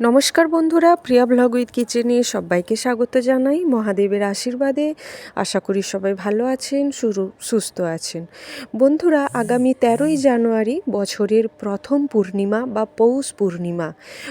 নমস্কার বন্ধুরা, প্রিয়া blog with কিচেনে সবাইকে স্বাগত জানাই মহাদেবের আশীর্বাদে। আশা করি সবাই ভালো আছেন শুরু সুস্থ আছেন। বন্ধুরা, আগামী তেরোই জানুয়ারি বছরের প্রথম পূর্ণিমা বা পৌষ পূর্ণিমা।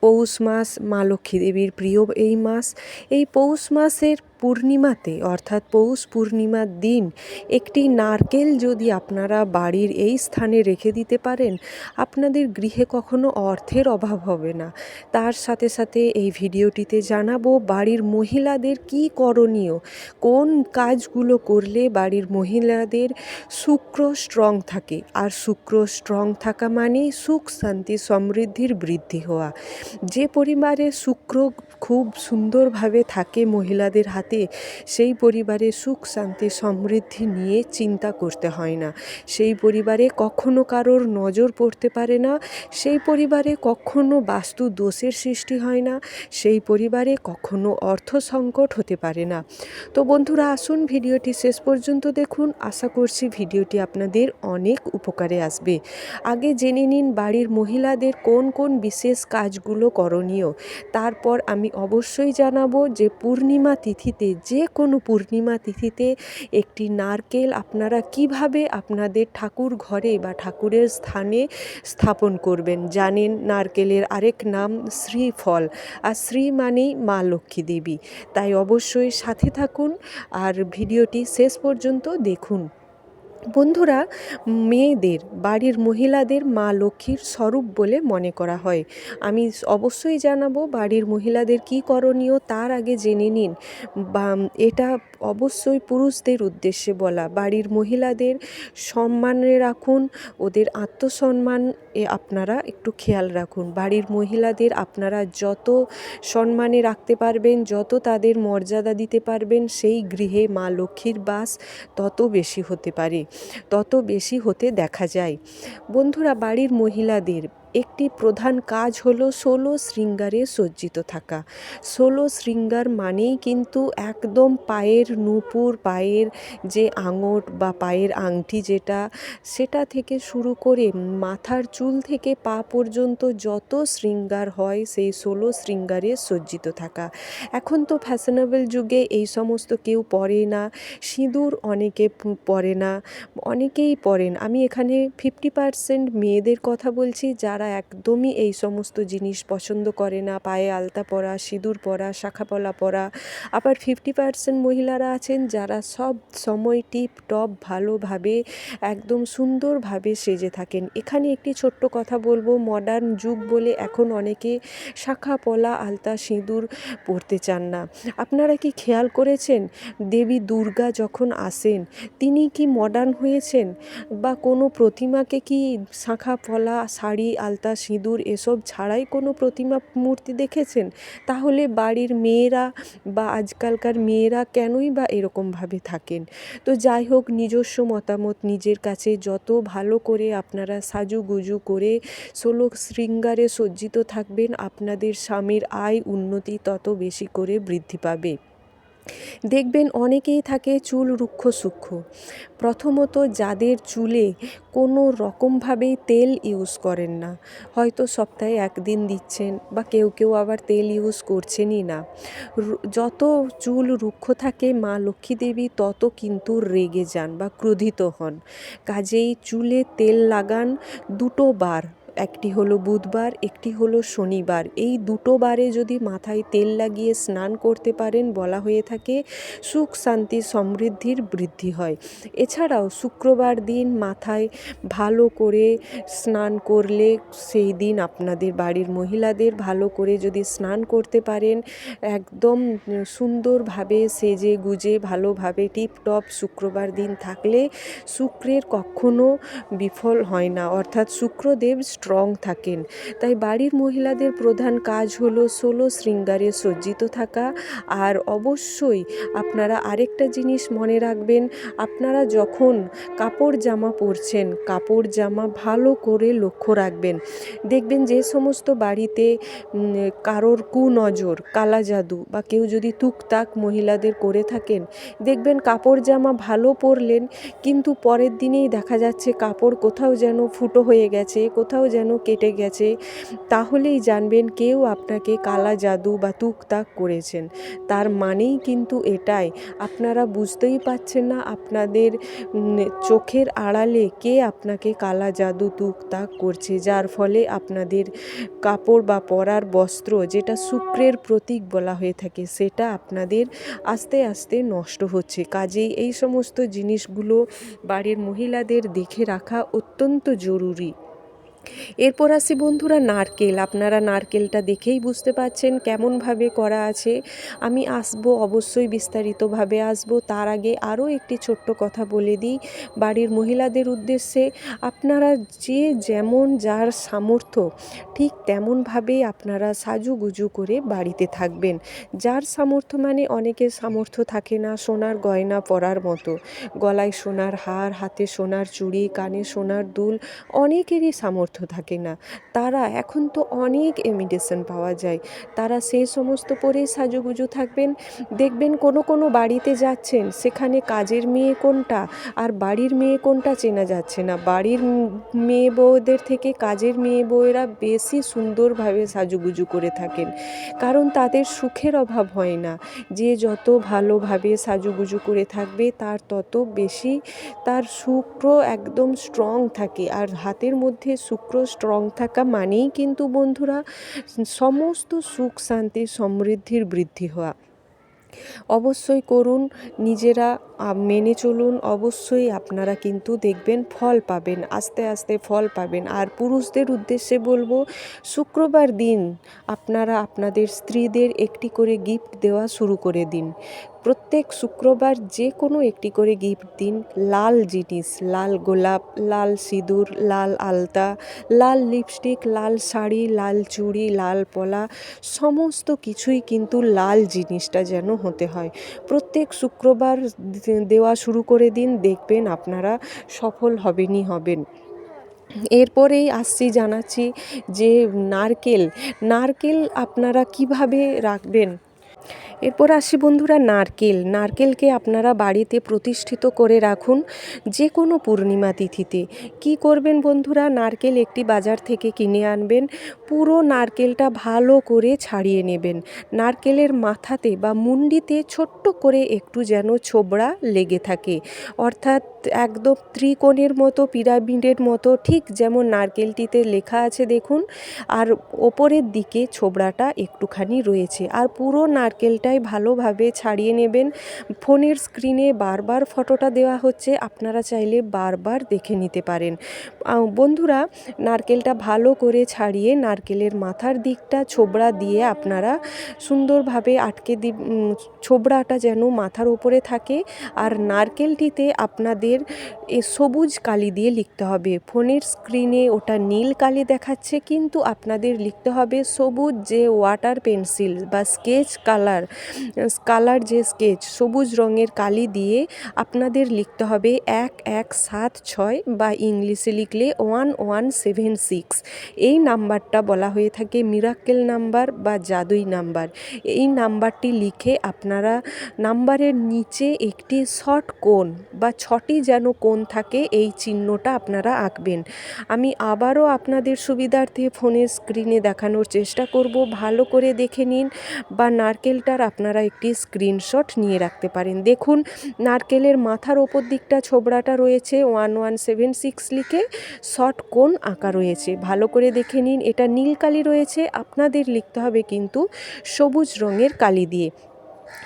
পৌষ মাস মা লক্ষ্মী দেবীর প্রিয় এই মাস। এই পৌষ মাসের পূর্ণিমাতে, অর্থাৎ পৌষ পূর্ণিমার দিন, একটি নারকেল যদি আপনারা বাড়ির এই স্থানে রেখে দিতে পারেন, আপনাদের গৃহে কখনো অর্থের অভাব হবে না। তার সাথে সাথে এই ভিডিওটিতে জানাব বাড়ির মহিলাদের কি করণীয়, কোন কাজগুলো করলে বাড়ির মহিলাদের শুক্র স্ট্রং থাকে। আর শুক্র স্ট্রং থাকা মানেই সুখ, শান্তি, সমৃদ্ধির বৃদ্ধি হওয়া। যে পরিবারে শুক্র খুব সুন্দরভাবে থাকে মহিলাদের হাতে। সেই পরিবারে সুখ, শান্তি, সমৃদ্ধি নিয়ে চিন্তা করতে হয় না। সেই পরিবারে কখনো কারোর নজর পড়তে পারে না। সেই পরিবারে কখনো বাস্তু দোষের সৃষ্টি হয় না। সেই পরিবারে কখনো অর্থ সংকট হতে পারে না। তো বন্ধুরা, আসুন ভিডিওটি শেষ পর্যন্ত দেখুন। আশা করছি ভিডিওটি আপনাদের অনেক উপকারে আসবে। আগে জেনে নিন, বাড়ির মহিলাদের কোন কোন বিশেষ কাজগুলো করণীয়? তারপর আমি অবশ্যই জানাব যে পূর্ণিমা তিথিতে, যে কোনো পূর্ণিমা তিথিতে একটি নারকেল আপনারা কীভাবে আপনাদের ঠাকুর ঘরে বা ঠাকুরের স্থানে স্থাপন করবেন। জানেন নারকেলের আরেক নাম শ্রীফল, আর শ্রী মানেই মা লক্ষ্মী দেবী। তাই অবশ্যই সাথে থাকুন, আর ভিডিওটি শেষ পর্যন্ত দেখুন। বন্ধুরা, মেয়েদের, বাড়ির মহিলাদের মা লক্ষ্মীর স্বরূপ বলে মনে করা হয়। আমি অবশ্যই জানাব বাড়ির মহিলাদের কি করণীয়, তার আগে জেনে নিন। বা, এটা অবশ্যই পুরুষদের উদ্দেশ্যে বলা, বাড়ির মহিলাদের সম্মানে রাখুন, ওদের আত্মসম্মান এ আপনারা একটু খেয়াল রাখুন। বাড়ির মহিলাদের আপনারা যত সম্মানে রাখতে পারবেন, যত তাদের মর্যাদা দিতে পারবেন, সেই গৃহে মা লক্ষ্মীর বাস তত বেশি হতে পারে, তত বেশি হতে দেখা যায়। বন্ধুরা, বাড়ির মহিলাদের একটি প্রধান কাজ হলো ষোলো শৃঙ্গারে সজ্জিত থাকা। ষোলো শৃঙ্গার মানেই কিন্তু একদম পায়ের নূপুর, পায়ের যে আঙট বা পায়ের আংটি যেটা, সেটা থেকে শুরু করে মাথার চুল থেকে পা পর্যন্ত যত শৃঙ্গার হয়, সেই ষোলো শৃঙ্গারে সজ্জিত থাকা। এখন তো ফ্যাশনেবল যুগে এই সমস্ত কেউ পরে না, সিঁদুর অনেকে পরে না, অনেকেই পরেন। আমি এখানে ফিফটি পার্সেন্ট মেয়েদের কথা বলছি, যারা একদমই এই সমস্ত জিনিস পছন্দ করে না। পায়ে আলতা পরা, সিঁদুর পরা শাখাপলা পরা। আবার ফিফটি পার্সেন্ট মহিলারা আছেন যারা সব সময় টিপ টপ ভালোভাবে, একদম সুন্দরভাবে সেজে থাকেন। এখানে একটি ছোট্ট কথা বলব মডার্ন যুগ বলে এখন অনেকে শাখা পলা, আলতা, সিঁদুর পরতে চান না। আপনারা কি খেয়াল করেছেন? দেবী দুর্গা যখন আসেন, তিনি কি মডার্ন হয়েছেন? বা কোনো প্রতিমাকে কি শাঁখা পলা, শাড়ি আলতা সিঁদুর এসব ছাড়াই কোনো প্রতিমা মূর্তি দেখেছেন? তাহলে বাড়ির মেয়েরা বা আজকালকার মেয়েরা কেনই বা এরকমভাবে থাকেন? তো যাই হোক, নিজস্ব মতামত নিজের কাছে যত ভালো করে আপনারা সাজুগুজু করে ষোলো শৃঙ্গারে সজ্জিত থাকবেন, আপনাদের স্বামীর আয় উন্নতি তত বেশি করে বৃদ্ধি পাবে। দেখবেন অনেকেই থাকে চুল রুক্ষ সূক্ষ্ম। প্রথমত যাদের চুলে কোনো রকমভাবেই তেল ইউজ করেন না। হয়তো সপ্তাহে একদিন দিচ্ছেন বা কেউ কেউ আবার তেল ইউজ করছেনই না। যত চুল রুক্ষ থাকে মা লক্ষ্মী দেবী তত কিন্তু রেগে যান বা ক্রোধিত হন। কাজেই চুলে তেল লাগান দুটো বার। একটি হলো বুধবার, একটি হলো শনিবার। এই দুটো বারে যদি মাথায় তেল লাগিয়ে স্নান করতে পারেন, বলা হয়ে থাকে সুখ, শান্তি, সমৃদ্ধির বৃদ্ধি হয়। এছাড়াও শুক্রবার দিন মাথায় ভালো করে স্নান করলে সেই দিন আপনাদের বাড়ির মহিলাদের ভালো করে যদি স্নান করতে পারেন, একদম সুন্দরভাবে সেজে গুজে, ভালোভাবে টিপটপ শুক্রবার দিন থাকলে শুক্রের কখনো বিফল হয় না। অর্থাৎ শুক্রদেব স্ট্রং থাকেন। তাই বাড়ির মহিলাদের প্রধান কাজ হলো ষোলো শৃঙ্গারে সজ্জিত থাকা। আর অবশ্যই আপনারা আরেকটা জিনিস মনে রাখবেন, আপনারা যখন কাপড় জামা পরছেন, কাপড় জামা ভালো করে লক্ষ্য রাখবেন। দেখবেন যে সমস্ত বাড়িতে কারোর কুনজর, কালা জাদু বা কেউ যদি টুকটাক মহিলাদের করে থাকেন, দেখবেন কাপড় জামা ভালো পরলেন, কিন্তু পরের দিনেই দেখা যাচ্ছে কাপড় কোথাও যেন ফুটো হয়ে গেছে, কোথাও যেন কেটে গেছে, তাহলেই জানবেন কেউ আপনাকে কালা জাদু বা তুকতাক করেছেন। তার মানেই কিন্তু এটাই। আপনারা বুঝতেই পারছেন না আপনাদের চোখের আড়ালে কে আপনাকে কালা জাদু, তুকতাক করছে, যার ফলে আপনাদের কাপড় বা পরার বস্ত্র যেটা শুক্রের প্রতীক বলা হয়ে থাকে, সেটা আপনাদের আস্তে আস্তে নষ্ট হচ্ছে। কাজেই এই সমস্ত জিনিসগুলো বাড়ির মহিলাদের দেখে রাখা অত্যন্ত জরুরি। এরপর আসি বন্ধুরা নারকেল। আপনারা নারকেলটা দেখেই বুঝতে পারছেন কেমনভাবে করা আছে। আমি আসব অবশ্যই বিস্তারিতভাবে আসব। তার আগে আরও একটি ছোট্ট কথা বলে দিই। বাড়ির মহিলাদের উদ্দেশ্যে আপনারা যে যেমন যার সামর্থ্য ঠিক তেমনভাবেই আপনারা সাজুগুজু করে বাড়িতে থাকবেন। যার সামর্থ্য মানে অনেকের সামর্থ্য থাকে না সোনার গয়না পরার মতো। গলায় সোনার হার, হাতে সোনার চুড়ি, কানে সোনার দুল অনেকেরই সামর্থ্য থাকে না। তারা এখন তো অনেক ইমিটেশন পাওয়া যায়। তারা সেই সমস্ত পরেই সাজুগুজু থাকবেন। দেখবেন কোনো কোনো বাড়িতে যাচ্ছেন, সেখানে কাজের মেয়ে কোনটা আর বাড়ির মেয়ে কোনটা চেনা যাচ্ছে না। বাড়ির মেয়ে বউদের থেকে কাজের মেয়ে বউয়েরা বেশি সুন্দরভাবে সাজুগুজু করে থাকেন। কারণ তাদের সুখের অভাব হয় না। যে যত ভালোভাবে সাজুগুজু করে থাকবে, তার তত বেশি তার শুক্র একদম স্ট্রং থাকে। আর হাতের মধ্যে শুক্র স্ট্রং থাকা মানেই কিন্তু বন্ধুরা সমস্ত সুখ, শান্তি, সমৃদ্ধির বৃদ্ধি হওয়া। অবশ্যই করুন, নিজেরা মেনে চলুন, অবশ্যই আপনারা কিন্তু দেখবেন ফল পাবেন, আস্তে আস্তে ফল পাবেন। আর পুরুষদের উদ্দেশ্যে বলব, শুক্রবার দিন আপনারা আপনাদের স্ত্রীদের একটি করে গিফট দেওয়া শুরু করে দিন। প্রত্যেক শুক্রবার যে কোনো একটি করে গিফট দিন। লাল জিনিস, লাল গোলাপ, লাল সিঁদুর, লাল আলতা, লাল লিপস্টিক, লাল শাড়ি, লাল চুড়ি, লাল পলা, সমস্ত কিছুই কিন্তু লাল জিনিসটা যেন হতে হয়। প্রত্যেক শুক্রবার দেওয়া শুরু করে দিন, দেখবেন আপনারা সফল হবেনই হবেন। এরপরেই আসছি, জানাচ্ছি যে নারকেল নারকেল আপনারা কীভাবে রাখবেন? এরপর আসি বন্ধুরা নারকেল। নারকেলকে আপনারা বাড়িতে প্রতিষ্ঠিত করে রাখুন যে কোনো পূর্ণিমা তিথিতে। কি করবেন বন্ধুরা? নারকেল একটি বাজার থেকে কিনে আনবেন। পুরো নারকেলটা ভালো করে ছাড়িয়ে নেবেন। নারকেলের মাথাতে বা মুন্ডিতে ছোট্ট করে একটু যেন ছোবড়া লেগে থাকে। অর্থাৎ একদম ত্রিকোণের মতো, পিরামিডের মতো, ঠিক যেমন নারকেলটিতে লেখা আছে দেখুন। আর ওপরের দিকে ছোবড়াটা একটুখানি রয়েছে। আর পুরো নারকেলটাই ভালোভাবে ছাড়িয়ে নেবেন। ফোনের স্ক্রিনে বারবার ফটোটা দেওয়া হচ্ছে, আপনারা চাইলে বারবার দেখে নিতে পারেন। বন্ধুরা, নারকেলটা ভালো করে ছাড়িয়ে নারকেলের মাথার দিকটা ছোবড়া দিয়ে আপনারা সুন্দরভাবে আটকে দি ছোবড়াটা যেন মাথার উপরে থাকে। আর নারকেলটিতে আপনাদের সবুজ কালি দিয়ে লিখতে হবে। ফোনের স্ক্রিনে ওটা নীল কালি দেখাচ্ছে, কিন্তু আপনাদের লিখতে হবে সবুজ যে ওয়াটার পেন্সিল বা স্কেচ কালার। কালার যে স্কেচ সবুজ রঙের কালি দিয়ে আপনাদের লিখতে হবে এক এক সাত ছয় বা ইংলিশে লিখলে ওয়ান ওয়ান সেভেন সিক্স। এই নাম্বারটা বলা হয়ে থাকে মিরাক্কেল নাম্বার বা জাদুই নাম্বার। এই নাম্বারটি লিখে আপনারা নাম্বারের নিচে একটি শর্ট কোণ বা ছটি যেন কোণ থাকে, এই চিহ্নটা আপনারা আঁকবেন। আমি আবারও আপনাদের সুবিধার্থে ফোনের স্ক্রিনে দেখানোর চেষ্টা করব। ভালো করে দেখে নিন বা নারকেলটার আপনারা একটি স্ক্রিনশট নিয়ে রাখতে পারেন। দেখুন, নারকেলের মাথার ওপর দিকটা ছোবড়াটা রয়েছে ওয়ান ওয়ান সেভেন সিক্স লিখে শর্ট কোন আঁকা রয়েছে। ভালো করে দেখে নিন, এটা নীল কালি রয়েছে, আপনাদের লিখতে হবে কিন্তু সবুজ রঙের কালি দিয়ে।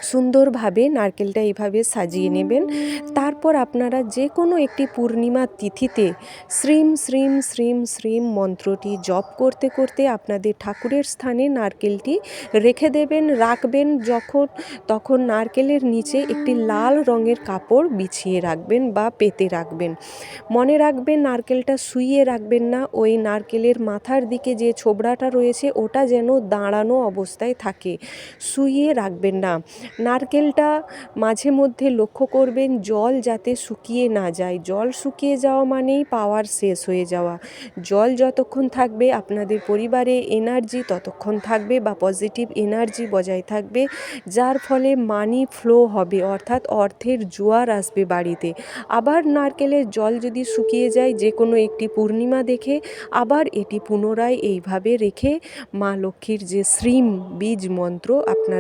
সুন্দরভাবে নারকেলটা এইভাবে সাজিয়ে নেবেন। তারপর আপনারা যে কোনো একটি পূর্ণিমা তিথিতে শ্রীম শ্রীম শ্রীম শ্রীম মন্ত্রটি জপ করতে করতে আপনাদের ঠাকুরের স্থানে নারকেলটি রেখে দেবেন, রাখবেন যখন, তখন নারকেলের নিচে একটি লাল রঙের কাপড় বিছিয়ে রাখবেন বা পেতে রাখবেন। মনে রাখবেন নারকেলটা শুইয়ে রাখবেন না, ওই নারকেলের মাথার দিকে যে ছোবড়াটা রয়েছে ওটা যেন দাঁড়ানো অবস্থায় থাকে। শুইয়ে রাখবেন না। নারকেলটা মাঝে মধ্যে লক্ষ্য করবেন জল যাতে শুকিয়ে না যায়। জল শুকিয়ে যাওয়া মানেই পাওয়ার শেষ হয়ে যাওয়া। জল যতক্ষণ থাকবে আপনাদের পরিবারে এনার্জি ততক্ষণ থাকবে বা পজিটিভ এনার্জি বজায় থাকবে, যার ফলে মানি ফ্লো হবে, অর্থাৎ অর্থের জোয়ার আসবে বাড়িতে। আবার নারকেলের জল যদি শুকিয়ে যায় যে কোনো একটি পূর্ণিমা দেখে, আবার এটি পুনরায় এইভাবে রেখে মা লক্ষ্মীর যে শ্রীম বীজ মন্ত্র আপনার